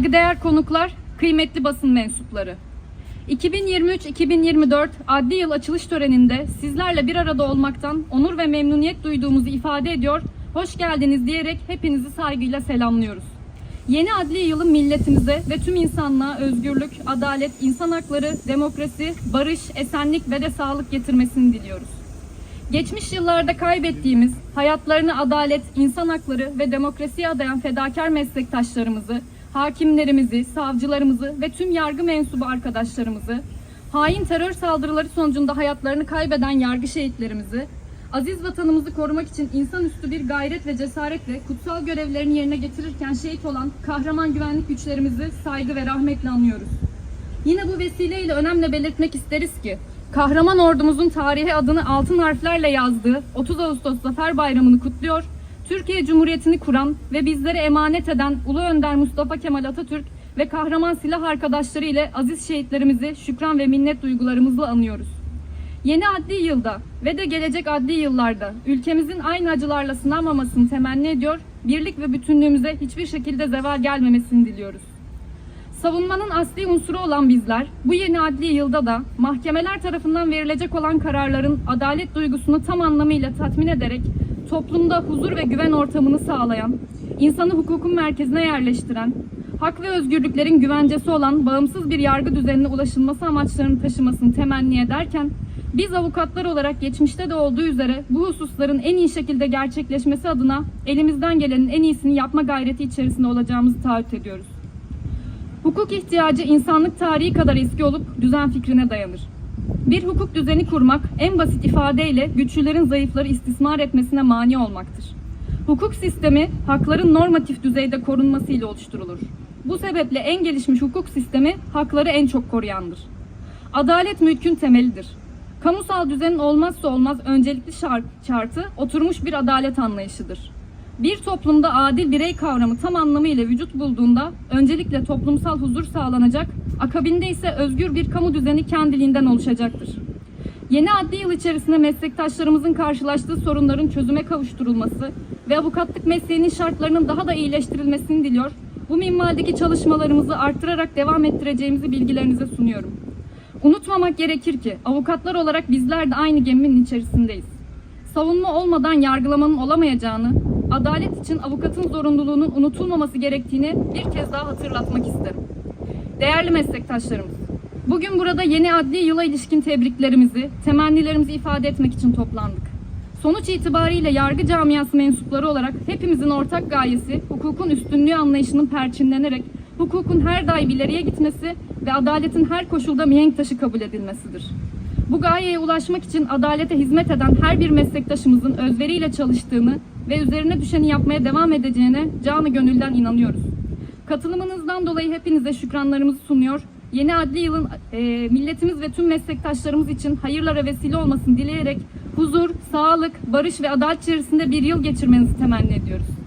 Değer konuklar, kıymetli basın mensupları. 2023-2024 adli yıl açılış töreninde sizlerle bir arada olmaktan onur ve memnuniyet duyduğumuzu ifade ediyor, hoş geldiniz diyerek hepinizi saygıyla selamlıyoruz. Yeni adli yılın milletimize ve tüm insanlığa özgürlük, adalet, insan hakları, demokrasi, barış, esenlik ve de sağlık getirmesini diliyoruz. Geçmiş yıllarda kaybettiğimiz hayatlarını adalet, insan hakları ve demokrasiye adayan fedakar meslektaşlarımızı, hakimlerimizi, savcılarımızı ve tüm yargı mensubu arkadaşlarımızı, hain terör saldırıları sonucunda hayatlarını kaybeden yargı şehitlerimizi, aziz vatanımızı korumak için insanüstü bir gayret ve cesaretle kutsal görevlerini yerine getirirken şehit olan kahraman güvenlik güçlerimizi saygı ve rahmetle anıyoruz. Yine bu vesileyle önemli belirtmek isteriz ki kahraman ordumuzun tarihe adını altın harflerle yazdığı 30 Ağustos Zafer Bayramı'nı kutluyor. Türkiye Cumhuriyeti'ni kuran ve bizlere emanet eden Ulu Önder Mustafa Kemal Atatürk ve kahraman silah arkadaşları ile aziz şehitlerimizi şükran ve minnet duygularımızla anıyoruz. Yeni adli yılda ve de gelecek adli yıllarda ülkemizin aynı acılarla sınanmamasını temenni ediyor, birlik ve bütünlüğümüze hiçbir şekilde zeval gelmemesini diliyoruz. Savunmanın asli unsuru olan bizler bu yeni adli yılda da mahkemeler tarafından verilecek olan kararların adalet duygusunu tam anlamıyla tatmin ederek toplumda huzur ve güven ortamını sağlayan, insanı hukukun merkezine yerleştiren, hak ve özgürlüklerin güvencesi olan bağımsız bir yargı düzenine ulaşılması amaçlarını taşımasını temenni ederken biz avukatlar olarak geçmişte de olduğu üzere bu hususların en iyi şekilde gerçekleşmesi adına elimizden gelenin en iyisini yapma gayreti içerisinde olacağımızı taahhüt ediyoruz. Hukuk ihtiyacı insanlık tarihi kadar eski olup düzen fikrine dayanır. Bir hukuk düzeni kurmak en basit ifadeyle güçlülerin zayıfları istismar etmesine mani olmaktır. Hukuk sistemi hakların normatif düzeyde korunması ile oluşturulur. Bu sebeple en gelişmiş hukuk sistemi hakları en çok koruyandır. Adalet mülkün temelidir. Kamusal düzenin olmazsa olmaz öncelikli şart, şartı oturmuş bir adalet anlayışıdır. Bir toplumda adil birey kavramı tam anlamıyla vücut bulduğunda öncelikle toplumsal huzur sağlanacak, akabinde ise özgür bir kamu düzeni kendiliğinden oluşacaktır. Yeni adli yıl içerisinde meslektaşlarımızın karşılaştığı sorunların çözüme kavuşturulması ve avukatlık mesleğinin şartlarının daha da iyileştirilmesini diliyor. Bu minvaldeki çalışmalarımızı arttırarak devam ettireceğimizi bilgilerinize sunuyorum. Unutmamak gerekir ki avukatlar olarak bizler de aynı geminin içerisindeyiz. Savunma olmadan yargılamanın olamayacağını, adalet için avukatın zorunluluğunun unutulmaması gerektiğini bir kez daha hatırlatmak isterim. Değerli meslektaşlarımız, bugün burada yeni adli yıla ilişkin tebriklerimizi, temennilerimizi ifade etmek için toplandık. Sonuç itibariyle yargı camiası mensupları olarak hepimizin ortak gayesi hukukun üstünlüğü anlayışının perçinlenerek hukukun her daim ileriye gitmesi ve adaletin her koşulda mihenk taşı kabul edilmesidir. Bu gayeye ulaşmak için adalete hizmet eden her bir meslektaşımızın özveriyle çalıştığını ve üzerine düşeni yapmaya devam edeceğine canı gönülden inanıyoruz. Katılımınızdan dolayı hepinize şükranlarımızı sunuyor. Yeni adli yılın e, milletimiz ve tüm meslektaşlarımız için hayırlara vesile olmasını dileyerek huzur, sağlık, barış ve adalet içerisinde bir yıl geçirmenizi temenni ediyoruz.